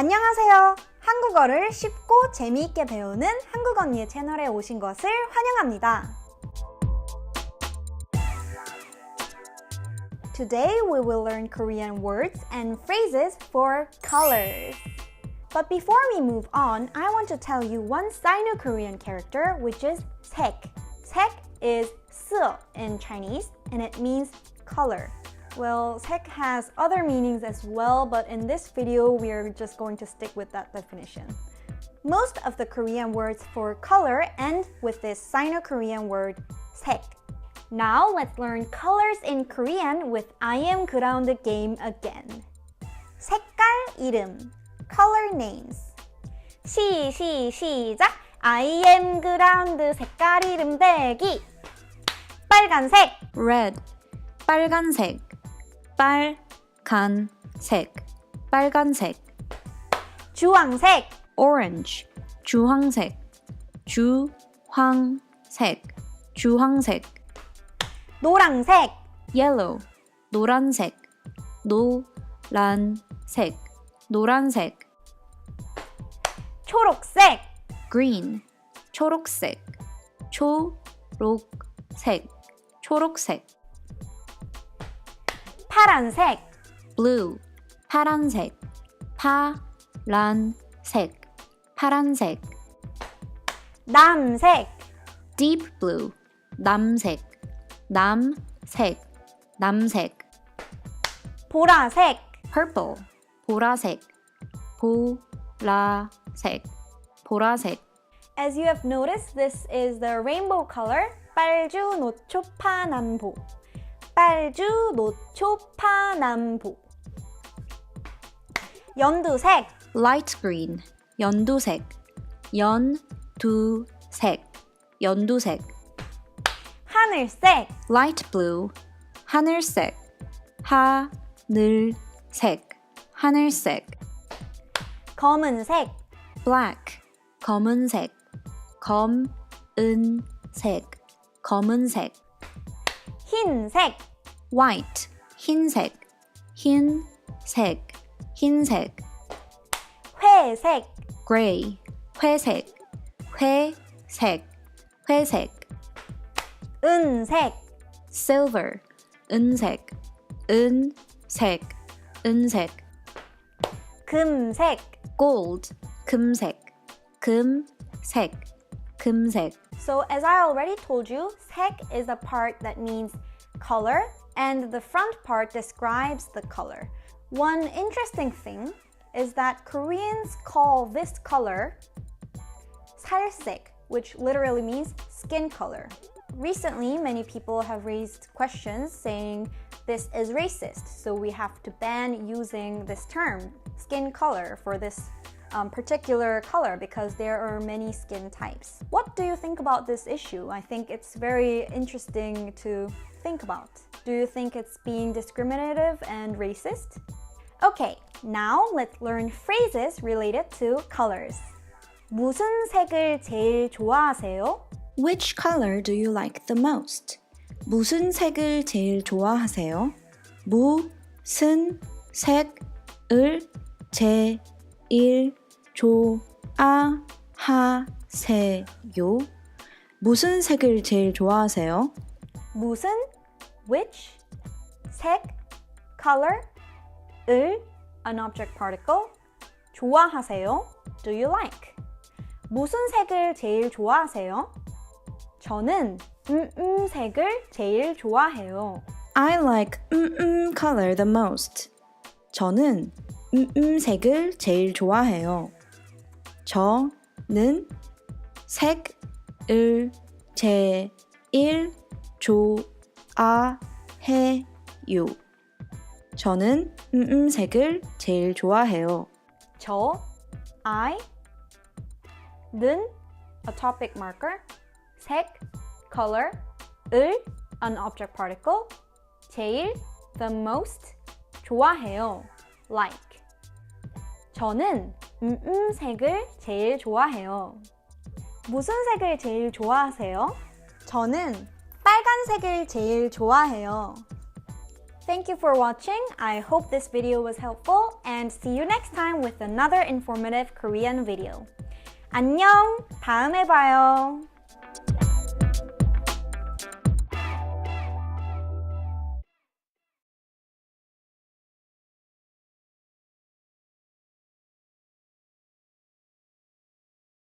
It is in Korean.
안녕하세요. 한국어를 쉽고 재미있게 배우는 한국 언니의 채널에 오신 것을 환영합니다. Today we will learn Korean words and phrases for colors. But before we move on, I want to tell you one Sino-Korean character which is 색. 색 is se in Chinese and it means color. Well, 색 has other meanings as well, but in this video we are just going to stick with that definition. Most of the Korean words for color end with this Sino-Korean word 색. Now let's learn colors in Korean with I am ground game again. 색깔 이름 color names 시, 시, 시작 I am ground 색깔 이름 대기 빨간색 red 빨간색 빨간색. 빨간색. 주황색. Orange. 주황색. 주황색. 주황색. 노랑색. Yellow. 노란색. 노란색. 노란색. 초록색. Green. 초록색. 초록색. 초록색 파란색 blue 파란색 파란색 파란색 남색 deep blue 남색 남색 남색 보라색 purple 보라색 보라색 보라색 As you have noticed, this is the rainbow color 빨주 노초 파남보 빨주 노초 파남보. 연두색. Light green. 연두색. 연두색. 연두색. 하늘색. Light blue. 하늘색. 하늘색. 하늘색. 검은색. Black. 검은색. 검은색. 검은색 흰색. White. 흰색. 흰색. 흰색. 회색. Gray 회색. 회색. 회색. 은색. Silver. 은색. 은색. 은색. 금색. Gold. 금색. 금색 금색 So as I already told you, 색 is the part that means color and the front part describes the color. One interesting thing is that Koreans call this color 살색, which literally means skin color. Recently, many people have raised questions saying this is racist, so we have to ban using this term, skin color, for this um, particular color because there are many skin types. What do you think about this issue? I think it's very interesting to think about. Do you think it's being discriminative and racist? Okay, now let's learn phrases related to colors. 무슨 색을 제일 좋아하세요? Which color do you like the most? 무슨 색을 제일 좋아하세요? 무슨 색을 제일 좋아하세요? 무슨 색을 제일 좋아하세요? 무슨 which 색 color 을 an object particle 좋아하세요? Do you like? 무슨 색을 제일 좋아하세요? 저는 음음 색을 제일 좋아해요. I like 음음 color the most. 저는 음음 색을 제일 좋아해요. 저는 색을 제일 좋아해요. 저는 음음 색을 제일 좋아해요. 저 I 는 a topic marker 색 color 을 an object particle 제일 the most 좋아해요 like 저는 음음 색을 제일 좋아해요 무슨 색을 제일 좋아하세요? 저는 빨간색을 제일 좋아해요 Thank you for watching. I hope this video was helpful and see you next time with another informative Korean video. 안녕! 다음에 봐요.